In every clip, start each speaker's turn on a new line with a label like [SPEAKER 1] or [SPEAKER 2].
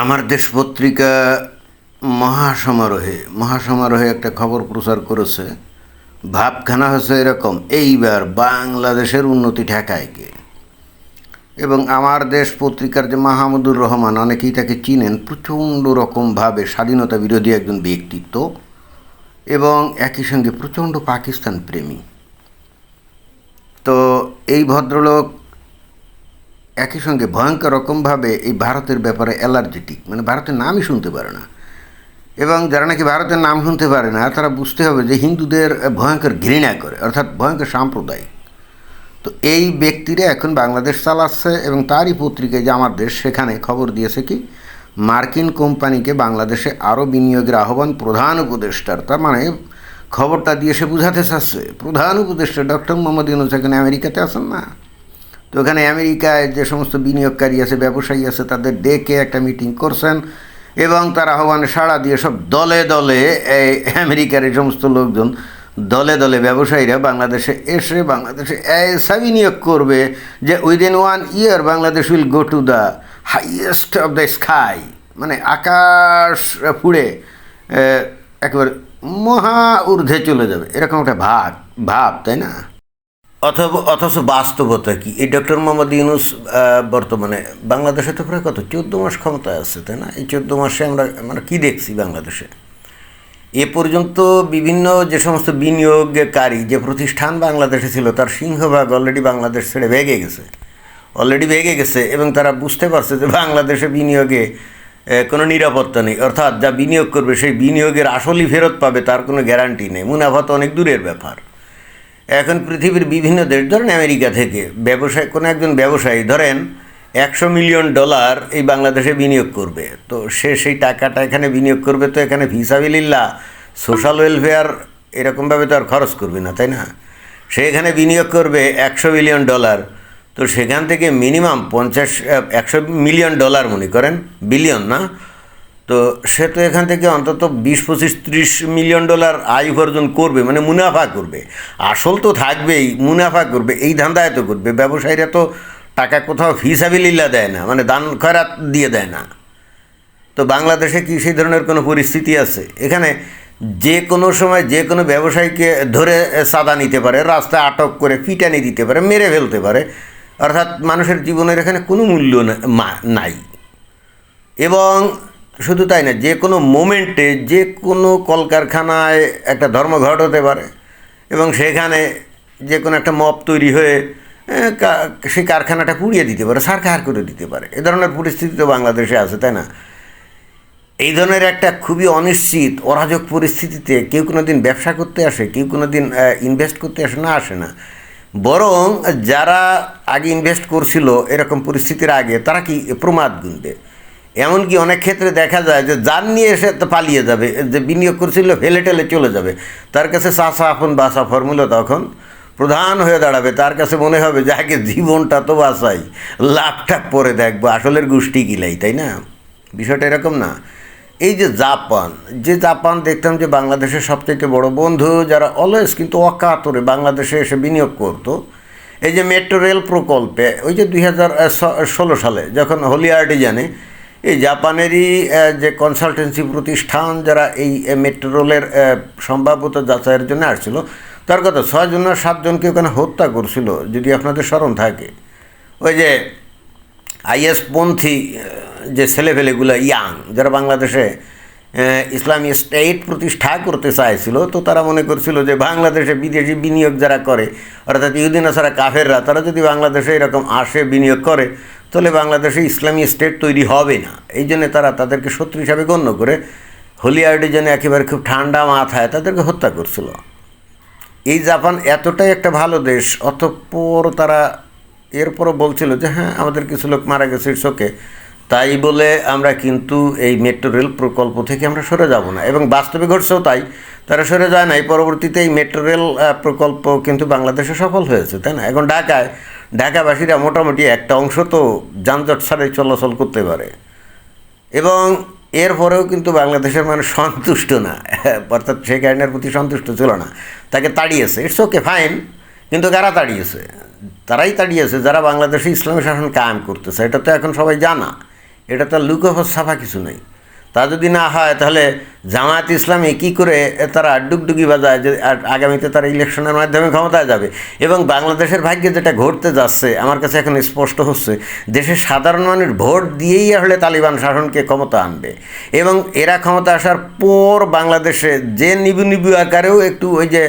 [SPEAKER 1] আমার দেশ পত্রিকা মহাসমারোহে মহাসমারোহে একটা খবর প্রচার করেছে। ভাবখানা হচ্ছে এরকম, এইবার বাংলাদেশের উন্নতি ঠেকায় কে? এবং আমার দেশ পত্রিকার যে মাহমুদুর রহমান, অনেকেই তাকে চিনেন, প্রচণ্ড রকমভাবে স্বাধীনতা বিরোধী একজন ব্যক্তিত্ব এবং একই সঙ্গে প্রচণ্ড পাকিস্তান প্রেমী। তো এই ভদ্রলোক একই সঙ্গে ভয়ঙ্কর রকমভাবে এই ভারতের ব্যাপারে অ্যালার্জেটিক মানে ভারতের নামই শুনতে পারে না। এবং যারা নাকি ভারতের নাম শুনতে পারে না, তারা বুঝতে হবে যে হিন্দুদের ভয়ঙ্কর ঘৃণা করে, অর্থাৎ ভয়ঙ্কর সাম্প্রদায়িক। তো এই ব্যক্তিরা এখন বাংলাদেশ চালাচ্ছে এবং তারই পত্রিকায় যে আমার দেশ, সেখানে খবর দিয়েছে কি, মার্কিন কোম্পানিকে বাংলাদেশে আরও বিনিয়োগের আহ্বান প্রধান উপদেষ্টার, তার মানে খবরটা দিয়ে সে বুঝাতে চাচ্ছে। প্রধান উপদেষ্টা ডক্টর মোহাম্মদ ইউনুস এখানে আমেরিকাতে আছেন না। তো ওখানে আমেরিকায় যে সমস্ত বিনিয়োগকারী আছে ব্যবসায়ী আছে তাদের ডেকে একটা মিটিং করছেন এবং তার আহ্বানে সাড়া দিয়ে সব দলে দলে এই আমেরিকার এই সমস্ত লোকজন দলে দলে ব্যবসায়ীরা বাংলাদেশে এসে বাংলাদেশে এসা বিনিয়োগ করবে যে within one year Bangladesh will go to the highest of the sky মানে আকাশ আহ, একেবারে মহা ঊর্ধ্বে চলে যাবে। এরকম একটা ভাব ভাব তাই না? অথবা, অথচ বাস্তবতা কি? এই ডক্টর মোহাম্মদ ইউনুস বর্তমানে বাংলাদেশে তো প্রায় কত? চোদ্দ মাস ক্ষমতায় আছে, তাই না? এই চোদ্দ মাসে আমরা আমরা কী দেখছি বাংলাদেশে? এ পর্যন্ত বিভিন্ন যে সমস্ত বিনিয়োগকারী, যে প্রতিষ্ঠান বাংলাদেশে ছিল, তার সিংহভাগ অলরেডি বাংলাদেশ ছেড়ে ভেগে গেছে। অলরেডি ভেগে গেছে এবং তারা বুঝতে পারছে যে বাংলাদেশে বিনিয়োগে কোনো নিরাপত্তা নেই। অর্থাৎ যা বিনিয়োগ করবে, সেই বিনিয়োগের আসলই ফেরত পাবে, তার কোনো গ্যারান্টি নেই। মুনাফা তো অনেক দূরের ব্যাপার। এখন পৃথিবীর বিভিন্ন দেশ, ধরেন আমেরিকা থেকে ব্যবসায়, কোনো একজন ব্যবসায়ী, ধরেন একশো মিলিয়ন ডলার এই বাংলাদেশে বিনিয়োগ করবে, তো সে সেই টাকাটা এখানে বিনিয়োগ করবে তো এখানে ভিসাবিল্লা সোশ্যাল ওয়েলফেয়ার এরকমভাবে তো আর খরচ করবে না, তাই না? সে এখানে বিনিয়োগ করবে একশো মিলিয়ন ডলার, তো সেখান থেকে মিনিমাম পঞ্চাশ, একশো মিলিয়ন ডলার মনে করেন, বিলিয়ন না তো সে তো এখান থেকে অন্তত বিশ, পঁচিশ, ত্রিশ মিলিয়ন ডলার আয় উপার্জন করবে মানে মুনাফা করবে। আসল তো থাকবেই, মুনাফা করবে, এই ধান্দায় তো করবে। ব্যবসায়ীরা তো টাকা কোথাও ফিসাবিল্লা দেয় না মানে দান খয়রাত দিয়ে দেয় না। তো বাংলাদেশে কি সেই ধরনের কোনো পরিস্থিতি আছে? এখানে যে কোনো সময় যে কোনো ব্যবসায়ীকে ধরে সাদা নিতে পারে, রাস্তায় আটক করে পিটানি দিতে পারে, মেরে ফেলতে পারে। অর্থাৎ মানুষের জীবনের এখানে কোনো মূল্য নাই। এবং শুধু তাই না, যে কোনো মোমেন্টে যে কোনো কলকারখানায় একটা ধর্মঘট হতে পারে এবং সেখানে যে কোনো একটা মপ তৈরি হয়ে সেই কারখানাটা পুড়িয়ে দিতে পারে, সারকার করে দিতে পারে। এ ধরনের পরিস্থিতি তো বাংলাদেশে আছে, তাই না? এই ধরনের একটা খুবই অনিশ্চিত, অরাজক পরিস্থিতিতে কেউ কোনো দিন ব্যবসা করতে আসে, কেউ কোনো দিন ইনভেস্ট করতে আসে না আসে না। বরং যারা আগে ইনভেস্ট করছিল এরকম পরিস্থিতির আগে, তারা কি প্রমাদ গুনবে? এমনকি অনেক ক্ষেত্রে দেখা যায় যে যার নিয়ে এসে পালিয়ে যাবে, যে বিনিয়োগ করছিল ফেলে টেলে চলে যাবে। তার কাছে চাষা আপন বাসা ফর্মুলা তখন প্রধান হয়ে দাঁড়াবে, তার কাছে মনে হবে যে আগে জীবনটা তো বাঁচাই, লাভটা পরে দেখব, আসলের গোষ্ঠী কিলাই তাই না? বিষয়টা এরকম না। এই যে জাপান যে জাপান দেখতাম যে বাংলাদেশের সবথেকে বড় বন্ধু যারা অলওয়েজ কিন্তু অকাতরে বাংলাদেশে এসে বিনিয়োগ করতো, এই যে মেট্রো রেল প্রকল্পে, ওই যে দুই হাজার ষোলো সালে, যখন হলিয়ার্ডে জানে এই জাপানেরই যে কনসালটেন্সি প্রতিষ্ঠান যারা এই আহ, মেট্রো রেলের আহ, সম্ভাব্যতা যাচাইয়ের জন্য আসছিল তার কথা ছয়জন না সাতজনকে ওখানে হত্যা করছিল যদি আপনাদের স্মরণ থাকে। ওই যে আইএস পন্থী আহ, যে ছেলেপেলেগুলো ইয়াং যারা বাংলাদেশে ইসলামী স্টেট প্রতিষ্ঠা করতে চাইছিল তো তারা মনে করছিল যে বাংলাদেশে বিদেশি বিনিয়োগ যারা করে অর্থাৎ ইউদিন আসারা কাফেররা তারা যদি বাংলাদেশে এরকম আসে বিনিয়োগ করে তাহলে বাংলাদেশে ইসলামী স্টেট তৈরি হবে না। এই জন্য তারা তাদেরকে শত্রু হিসাবে গণ্য করে হলিয়ার্ডে যেন একেবারে খুব ঠান্ডা মাথায় তাদেরকে হত্যা করছিল। এই জাপান এতটাই একটা ভালো দেশ, অতঃপর তারা এরপরও বলছিল যে হ্যাঁ আমাদের কিছু লোক মারা গেছে শোকে তাই বলে আমরা কিন্তু এই মেট্রো রেল প্রকল্প থেকে আমরা সরে যাব না। এবং বাস্তবে ঘটছেও তাই, তারা সরে যায় নাই। পরবর্তীতে এই মেট্রো রেল প্রকল্প কিন্তু বাংলাদেশে সফল হয়েছে, তাই না? এখন ঢাকায় ঢাকাবাসীরা মোটামুটি একটা অংশ তো যানজট ছাড়াই চলাচল করতে পারে। এবং এরপরেও কিন্তু বাংলাদেশের মানুষ সন্তুষ্ট না, অর্থাৎ শেখ হাসিনার প্রতি সন্তুষ্ট ছিল না। তাকে তাড়িয়েছে, ইটস ওকে ফাইন, কিন্তু কারা তাড়িয়েছে? তারাই তাড়িয়েছে যারা বাংলাদেশে ইসলামী শাসন কায়েম করতেছে, এটা তো এখন সবাই জানা। এটা তার লুকোফর সাফা কিছু নেই। তা যদি না হয় তাহলে জামায়াত ইসলামী কী করে তারা ডুগডুগি বাজায় যে আগামীতে তারা ইলেকশনের মাধ্যমে ক্ষমতায় যাবে? এবং বাংলাদেশের ভাগ্যে যেটা ঘটতে যাচ্ছে, আমার কাছে এখন স্পষ্ট হচ্ছে, দেশের সাধারণ মানুষ ভোট দিয়েই আসলে তালিবান শাসনকে ক্ষমতা আনবে। এবং এরা ক্ষমতা আসার পর বাংলাদেশে যে নিবু নিবু আকারেও একটু ওই যে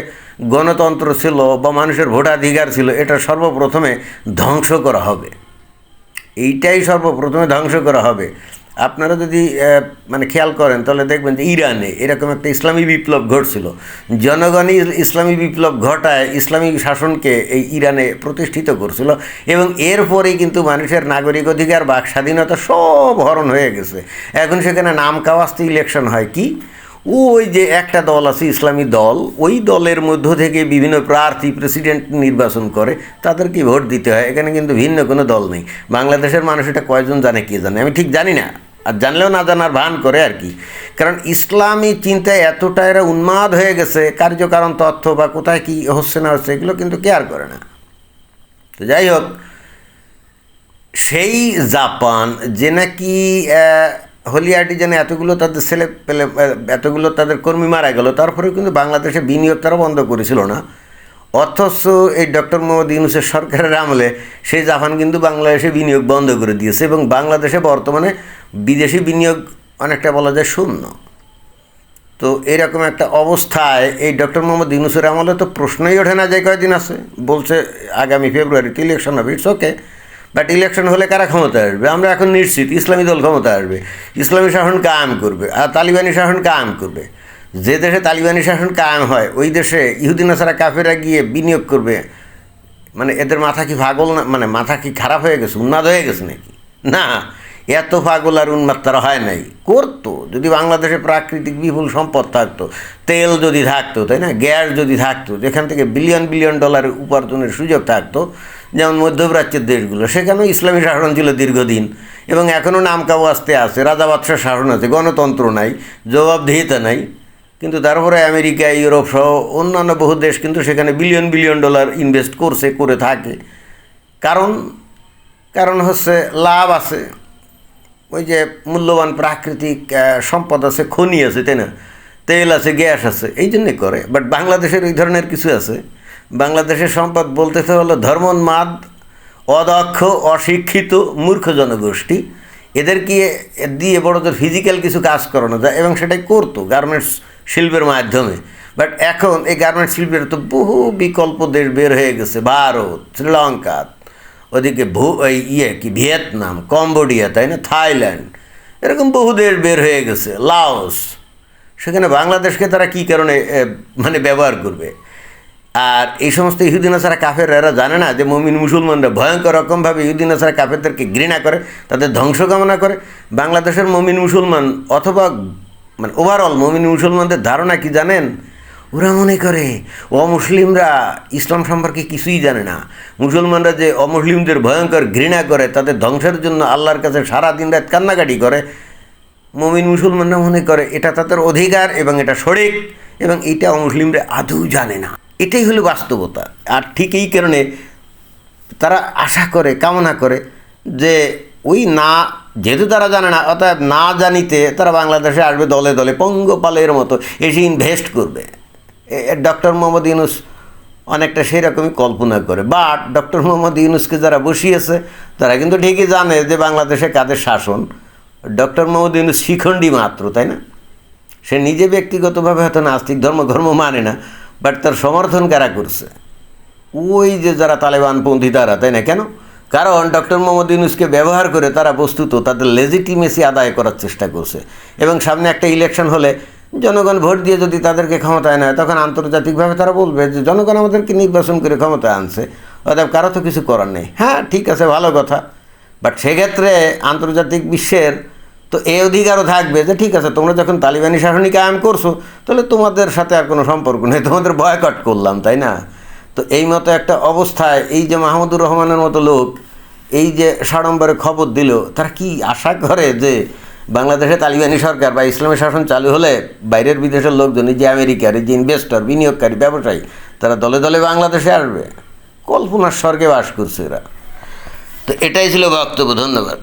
[SPEAKER 1] গণতন্ত্র ছিল বা মানুষের ভোটাধিকার ছিল, এটা সর্বপ্রথমে ধ্বংস করা হবে। এইটাই সর্বপ্রথমে ধ্বংস করা হবে। আপনারা যদি মানে খেয়াল করেন, তাহলে দেখবেন যে ইরানে এরকম একটা ইসলামী বিপ্লব ঘটছিল। জনগণই ইসলামী বিপ্লব ঘটায় ইসলামী শাসনকে এই ইরানে প্রতিষ্ঠিত করছিল এবং এরপরেই কিন্তু মানুষের নাগরিক অধিকার, বাক স্বাধীনতা সব হরণ হয়ে গেছে। এখন সেখানে নাম কাওয়াস্তে ইলেকশন হয় কি? ওই যে একটা দল আছে, ইসলামী দল, ওই দলের মধ্য থেকে বিভিন্ন প্রার্থী প্রেসিডেন্ট নির্বাচন করে, তাদেরকে ভোট দিতে হয়। এখানে কিন্তু ভিন্ন কোনো দল নেই। বাংলাদেশের মানুষ এটা কয়জন জানে, কে জানে? আমি ঠিক জানি না। আর জানলেও না জানার ভান করে আর কি। কারণ ইসলামী চিন্তায় এতটা এরা উন্মাদ হয়ে গেছে, কার্যকারণ, তথ্য বা কোথায় কি হচ্ছে না হচ্ছে, এগুলো কিন্তু কেয়ার করে না। তো যাই হোক, সেই জাপান যে নাকি হলিয়াটি যেন এতগুলো তাদের ছেলে পেলে এতগুলো তাদের কর্মী মারা গেল, তারপরেও কিন্তু বাংলাদেশে বিনিয়োগ তারা বন্ধ করেছিল না। অথচ এই ডক্টর মোহাম্মদ ইউনুসের সরকারের আমলে সেই জাপান কিন্তু বাংলাদেশে বিনিয়োগ বন্ধ করে দিয়েছে এবং বাংলাদেশে বর্তমানে বিদেশি বিনিয়োগ অনেকটা বলা যায় শূন্য। তো এরকম একটা অবস্থায় এই ডক্টর মোহাম্মদ ইউনুসের আমলে তো প্রশ্নই ওঠে না যে কয়দিন আছে। বলছে আগামী ফেব্রুয়ারিতে ইলেকশন হবে ইটস ওকে বাট ইলেকশন হলে কারা ক্ষমতা আসবে? আমরা এখন নিশ্চিত, ইসলামী দল ক্ষমতা আসবে। ইসলামী শাসন কায়েম করবে, আর তালিবানি শাসন কায়েম করবে। যে দেশে তালিবানি শাসন কায়েম হয়, ওই দেশে ইহুদিন ছাড়া কাফেরা গিয়ে বিনিয়োগ করবে। মানে এদের মাথা কি পাগল না মানে মাথা কি খারাপ হয়ে গেছে, উন্মাদ হয়ে গেছে নাকি? না, এত পাগল আর উন্মাদ তারা হয় নাই। করতো, যদি বাংলাদেশে প্রাকৃতিক বিপুল সম্পদ থাকতো, তেল যদি থাকতো, তাই না? গ্যাস যদি থাকতো, যেখান থেকে বিলিয়ন বিলিয়ন ডলারের উপার্জনের সুযোগ থাকতো, যেমন মধ্যপ্রাচ্যের দেশগুলো, সেখানেও ইসলামী শাসন ছিল দীর্ঘদিন। এবং এখনও নাম কাউ আসতে আছে, রাজা বাদশাহ শাসন আছে, গণতন্ত্র নাই, জবাবদিহিতা নাই। কিন্তু তারপরে আমেরিকা, ইউরোপ সহ অন্যান্য বহু দেশ কিন্তু সেখানে বিলিয়ন বিলিয়ন ডলার ইনভেস্ট করছে, করে থাকে। কারণ কারণ হচ্ছে লাভ আছে। ওই যে মূল্যবান প্রাকৃতিক সম্পদ আছে, খনি আছে, তাই না? তেল আছে, গ্যাস আছে, এই জন্যে করে। বাট বাংলাদেশের ওই ধরনের কিছু আছে। বাংলাদেশের সম্পদ বলতেছে হলো ধর্মোন্মাদ, অদক্ষ, অশিক্ষিত মূর্খ জনগোষ্ঠী এদেরকে দিয়ে বড়দের ফিজিক্যাল কিছু কাজ করানো যায় এবং সেটাই করতো গার্মেন্টস শিল্পের মাধ্যমে। বাট এখন এই গার্মেন্টস শিল্পের তো বহু বিকল্প দেশ বের হয়ে গেছে, ভারত, শ্রীলঙ্কা, ওদিকে ভু ওই ইয়ে কি, ভিয়েতনাম, কম্বোডিয়া, তাই না, থাইল্যান্ড, এরকম বহু দেশ বের হয়ে গেছে, লাওস। সেখানে বাংলাদেশকে তারা কী কারণে মানে ব্যবহার করবে? আর এই সমস্ত ইহুদিন আসারা কাফের এরা জানে না যে মমিন মুসলমানরা ভয়ঙ্কর রকমভাবে ইহুদিন আসারা কাফেরদেরকে ঘৃণা করে, তাদের ধ্বংস কামনা করে। বাংলাদেশের মমিন মুসলমান অথবা মানে ওভারঅল মমিন মুসলমানদের ধারণা কি জানেন? ওরা মনে করে, অমুসলিমরা ইসলাম সম্পর্কে কিছুই জানে না। মুসলমানরা যে অমুসলিমদের ভয়ঙ্কর ঘৃণা করে, তাদের ধ্বংসের জন্য আল্লাহর কাছে সারা দিন রাত কান্নাকাটি করে। মমিন মুসলমানরা মনে করে, এটা তাদের অধিকার এবং এটা সঠিক এবং এটা অমুসলিমরা আদৌ জানে না। এটাই হলো বাস্তবতা। আর ঠিক এই কারণে তারা আশা করে, কামনা করে যে ওই না, যেহেতু তারা জানে না, অর্থাৎ না জানিতে তারা বাংলাদেশে আসবে দলে দলে, পঙ্গপালের মতো এসে ইনভেস্ট করবে। ডক্টর মোহাম্মদ ইউনুস অনেকটা সেই রকমই কল্পনা করে। বাট ডক্টর মোহাম্মদ ইউনুসকে যারা বসিয়েছে, তারা কিন্তু ঠিকই জানে যে বাংলাদেশে কাদের শাসন। ডক্টর মোহাম্মদ ইউনুস শিখণ্ডী মাত্র, তাই না? সে নিজে ব্যক্তিগতভাবে হয়তো নাস্তিক ধর্ম ধর্ম মানে না। বাট তার সমর্থন কারা করছে? ওই যে যারা তালেবানপন্থী তারা, তাই না কেন? কারণ ডক্টর মোহাম্মদ ইউনুসকে ব্যবহার করে তারা বস্তুত তাদের লেজিটিমেসি আদায় করার চেষ্টা করছে। এবং সামনে একটা ইলেকশন হলে জনগণ ভোট দিয়ে যদি তাদেরকে ক্ষমতায় নেয়, তখন আন্তর্জাতিকভাবে তারা বলবে যে জনগণ আমাদেরকে নির্বাচন করে ক্ষমতায় আনছে। অতএব কারও তো কিছু করার নেই। হ্যাঁ ঠিক আছে, ভালো কথা। বাট সেক্ষেত্রে আন্তর্জাতিক বিশ্বের তো এই অধিকারও থাকবে যে ঠিক আছে, তোমরা যখন তালিবানি শাসনই কায়েম করছ, তাহলে তোমাদের সাথে আর কোনো সম্পর্ক নেই, তোমাদের বয়কট করলাম, তাই না? তো এই মতো একটা অবস্থায় এই যে মাহমুদুর রহমানের মতো লোক এই যে সাড়ম্বরে খবর দিল, তারা কি আশা করে যে বাংলাদেশে তালিবানি সরকার বা ইসলামী শাসন চালু হলে বাইরের বিদেশের লোকজন, এই যে আমেরিকার, এই যে ইনভেস্টর বিনিয়োগকারী, ব্যবসায়ী, তারা দলে দলে বাংলাদেশে আসবে? কল্পনার স্বর্গে বাস করছে এরা। তো এটাই ছিল বক্তব্য, ধন্যবাদ।